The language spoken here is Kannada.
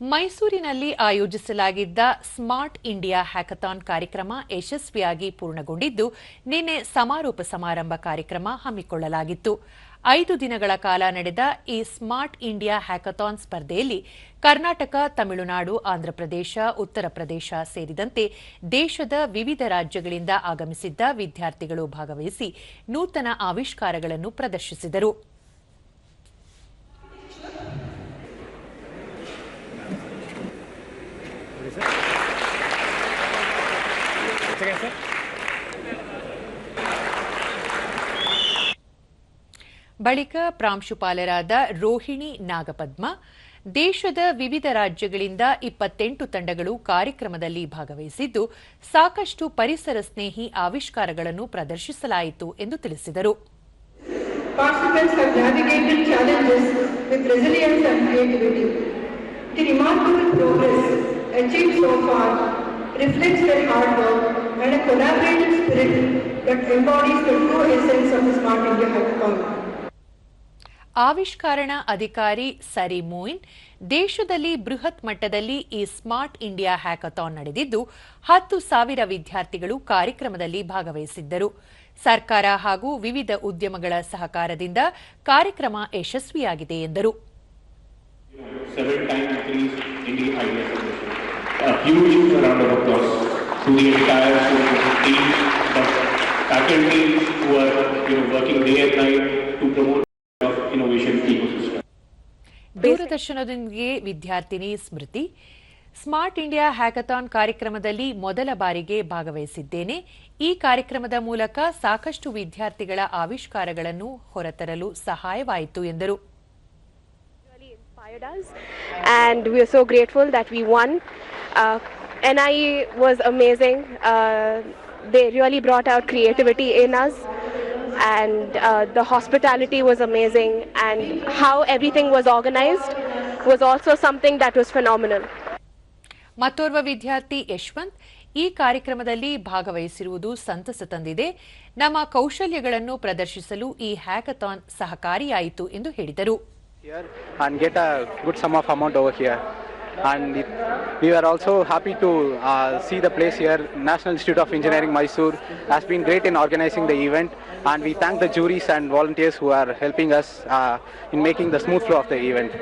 ಮೈಸೂರಿನಲ್ಲಿ ಆಯೋಜಿಸಲಾಗಿದ್ದ ಸ್ಮಾರ್ಟ್ ಇಂಡಿಯಾ ಹ್ಯಾಕಥಾನ್ ಕಾರ್ಯಕ್ರಮ ಯಶಸ್ವಿಯಾಗಿ ಪೂರ್ಣಗೊಂಡಿದ್ದು, ನಿನ್ನೆ ಸಮಾರೋಪ ಸಮಾರಂಭ ಕಾರ್ಯಕ್ರಮ ಹಮ್ಮಿಕೊಳ್ಳಲಾಗಿತ್ತು. ಐದು ದಿನಗಳ ಕಾಲ ನಡೆದ ಈ ಸ್ಮಾರ್ಟ್ ಇಂಡಿಯಾ ಹ್ಯಾಕಥಾನ್ ಸ್ಪರ್ಧೆಯಲ್ಲಿ ಕರ್ನಾಟಕ, ತಮಿಳುನಾಡು, ಆಂಧ್ರಪ್ರದೇಶ, ಉತ್ತರ ಪ್ರದೇಶ ಸೇರಿದಂತೆ ದೇಶದ ವಿವಿಧ ರಾಜ್ಯಗಳಿಂದ ಆಗಮಿಸಿದ್ದ ವಿದ್ಯಾರ್ಥಿಗಳು ಭಾಗವಹಿಸಿ ನೂತನ ಆವಿಷ್ಕಾರಗಳನ್ನು ಪ್ರದರ್ಶಿಸಿದರು. ಬಳಿಕ ಪ್ರಾಂಶುಪಾಲರಾದ ರೋಹಿಣಿ ನಾಗಪದ್ಮ ದೇಶದ ವಿವಿಧ ರಾಜ್ಯಗಳಿಂದ ಇಪ್ಪತ್ತೆಂಟು ತಂಡಗಳು ಕಾರ್ಯಕ್ರಮದಲ್ಲಿ ಭಾಗವಹಿಸಿದ್ದು ಸಾಕಷ್ಟು ಪರಿಸರ ಸ್ನೇಹಿ ಆವಿಷ್ಕಾರಗಳನ್ನು ಪ್ರದರ್ಶಿಸಲಾಯಿತು ಎಂದು ತಿಳಿಸಿದರು Participants have navigated challenges with resilience and creativity. The remarkable progress achieved so far reflects their hard work and a collaborative spirit that embodies the true essence of the Smart India Hackathon. ಆವಿಷ್ಕಾರಣ ಅಧಿಕಾರಿ ಸರಿ ಮೋಯಿನ್ ದೇಶದಲ್ಲಿ ಬೃಹತ್ ಮಟ್ಟದಲ್ಲಿ ಈ ಸ್ಮಾರ್ಟ್ ಇಂಡಿಯಾ ಹ್ಯಾಕಥಾನ್ ನಡೆದಿದ್ದು ಹತ್ತು ಸಾವಿರ ವಿದ್ಯಾರ್ಥಿಗಳು ಕಾರ್ಯಕ್ರಮದಲ್ಲಿ ಭಾಗವಹಿಸಿದ್ದರು. ಸರ್ಕಾರ ಹಾಗೂ ವಿವಿಧ ಉದ್ಯಮಗಳ ಸಹಕಾರದಿಂದ ಕಾರ್ಯಕ್ರಮ ಯಶಸ್ವಿಯಾಗಿದೆ ಎಂದರು. to the entire team, the faculty who are you know, working day and night to promote ದೂರದರ್ಶನದೊಂದಿಗೆ ವಿದ್ಯಾರ್ಥಿನಿ ಸ್ಮೃತಿ. ಸ್ಮಾರ್ಟ್ ಇಂಡಿಯಾ ಹ್ಯಾಕಥಾನ್ ಕಾರ್ಯಕ್ರಮದಲ್ಲಿ ಮೊದಲ ಬಾರಿಗೆ ಭಾಗವಹಿಸಿದ್ದೇನೆ. ಈ ಕಾರ್ಯಕ್ರಮದ ಮೂಲಕ ಸಾಕಷ್ಟು ವಿದ್ಯಾರ್ಥಿಗಳ ಆವಿಷ್ಕಾರಗಳನ್ನು ಹೊರತರಲು ಸಹಾಯವಾಯಿತು ಎಂದರು. Uh, NIE was amazing. Uh, they really brought out creativity in us, and uh, the hospitality was amazing, and how everything was organized was also something that was phenomenal. ಮತ್ತೋರ್ವ ವಿದ್ಯಾರ್ಥಿ ಯಶವಂತ್ ಈ ಕಾರ್ಯಕ್ರಮದಲ್ಲಿ ಭಾಗವಹಿಸಿರುವುದು ಸಂತಸ ತಂದಿದೆ ನಮ್ಮ ಕೌಶಲ್ಯಗಳನ್ನು ಪ್ರದರ್ಶಿಸಲು ಈ ಹ್ಯಾಕಥಾನ್ ಸಹಕಾರಿಯಾಯಿತು ಎಂದು ಹೇಳಿದರು and we were also happy to uh, see the place here. National Institute of Engineering Mysore has been great in organizing the event, and we thank the juries and volunteers who are helping us uh, in making the smooth flow of the event.